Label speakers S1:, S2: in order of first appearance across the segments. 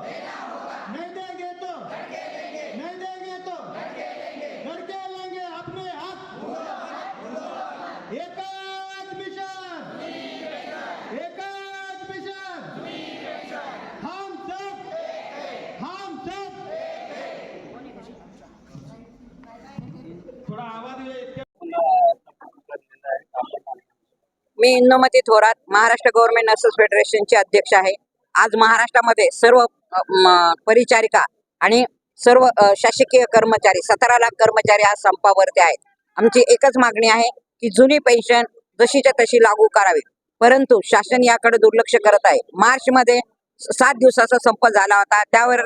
S1: नहीं देंगे तो नहीं देंगे तो करके लेंगे अपने हक एकच मिशन एकच मिशन हम सब हम सब थोड़ा आवाज
S2: मी इंदुमती थोरात महाराष्ट्र गव्हर्नमेंट नर्सेस फेडरेशनचे अध्यक्ष आहे. आज महाराष्ट्रामध्ये सर्व परिचारिका आणि सर्व शासकीय कर्मचारी सतरा लाख कर्मचारी आज संपावरती आहेत. आमची एकच मागणी आहे की जुनी पेन्शन जशीच्या तशी लागू करावी. परंतु शासन याकडे दुर्लक्ष करत आहे. मार्च मध्ये सात दिवसाचा संप झाला होता. त्यावर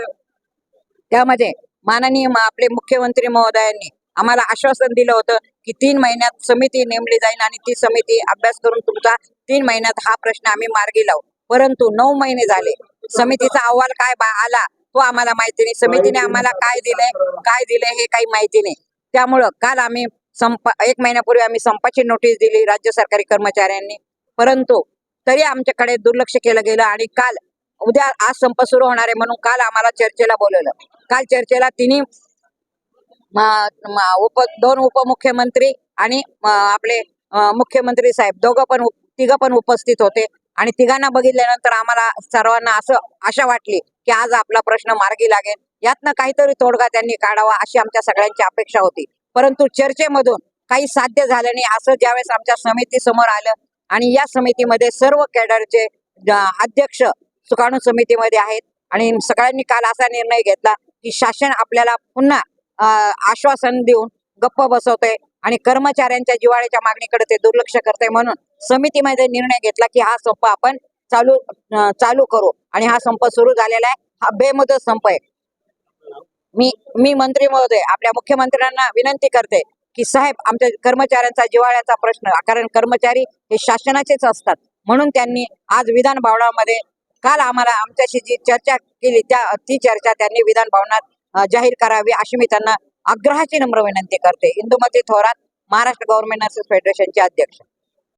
S2: त्यामध्ये माननीय म- आपले मुख्यमंत्री महोदयांनी आम्हाला आश्वासन दिलं होतं की तीन महिन्यात समिती नेमली जाईल आणि ती समिती अभ्यास करून तुमचा तीन महिन्यात हा प्रश्न आम्ही मार्गी लावू. परंतु नऊ महिने झाले. समितीचा अहवाल काय आला तो आम्हाला माहिती नाही. समितीने आम्हाला काय दिलंय काय दिलंय हे काही माहिती नाही. त्यामुळं काल आम्ही संप एक महिन्यापूर्वी आम्ही संपाची नोटीस दिली राज्य सरकारी कर्मचाऱ्यांनी. परंतु तरी आमच्याकडे दुर्लक्ष केलं गेलं आणि काल उद्या आज संप सुरू होणार आहे म्हणून काल आम्हाला चर्चेला बोलवलं. काल चर्चेला तिन्ही उप दोन उपमुख्यमंत्री आणि आपले मुख्यमंत्री साहेब दोघं पण तिघं पण उपस्थित होते. आणि तिघांना बघितल्यानंतर आम्हाला सर्वांना असं आशा वाटली की आज आपला प्रश्न मार्गी लागेल. यातनं काहीतरी तोडगा त्यांनी काढावा अशी आमच्या सगळ्यांची अपेक्षा होती. परंतु चर्चेमधून काही साध्य झालं नाही. असं ज्यावेळेस आमच्या समिती समोर आलं आणि या समितीमध्ये सर्व कॅडरचे अध्यक्ष सुकाणू समितीमध्ये आहेत आणि सगळ्यांनी काल असा निर्णय घेतला की शासन आपल्याला पुन्हा आश्वासन देऊन गप्प बसवतंय. आणि कर्मचाऱ्यांच्या जिवाळ्याच्या मागणीकडे ते दुर्लक्ष करते म्हणून समितीमध्ये निर्णय घेतला की हा संप आपण चालू चालू करू. आणि हा संप सुरू झालेला आहे. हा बेमुदत संप आहे. मी मी मंत्री महोदय आपल्या मुख्यमंत्र्यांना विनंती करते की साहेब आमच्या कर्मचाऱ्यांचा जिवाळ्याचा प्रश्न कारण कर्मचारी हे शासनाचेच असतात. म्हणून त्यांनी आज विधान भवनामध्ये काल आम्हाला आमच्याशी जी चर्चा केली त्या ती चर्चा त्यांनी विधान भवनात जाहीर करावी अशी मी त्यांना आग्रहाची नम्र विनंती करते. इंदुमती थोरात महाराष्ट्र गव्हर्नमेंट नर्सेस फेडरेशनचे अध्यक्ष.